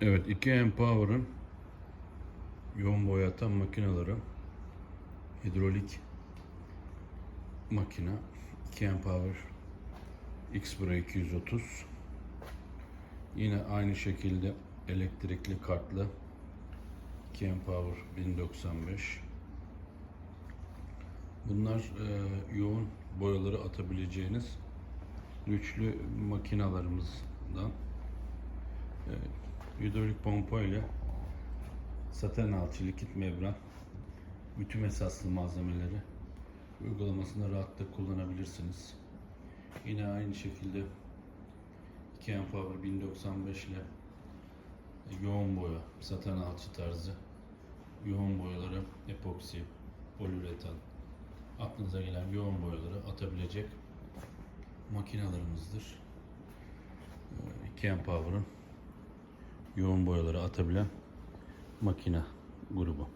Evet 2 Empower'ın yoğun boyatan makineleri hidrolik makine 2 Empower X-Bra 230 yine aynı şekilde elektrikli kartlı 2 Empower 1095 Bunlar e, yoğun boyaları atabileceğiniz güçlü makinalarımızdan e, hidrolik pompa ile saten alçı likit membran bütün esaslı malzemeleri uygulamasında rahatlıkla kullanabilirsiniz. Yine aynı şekilde 2 Empower 1095 ile yoğun boya, saten alçı tarzı yoğun boyaları epoksi, poliüretan aklınıza gelen yoğun boyaları atabilecek makinalarımızdır. 2 Empower'ın yoğun boyaları atabilen makine grubu.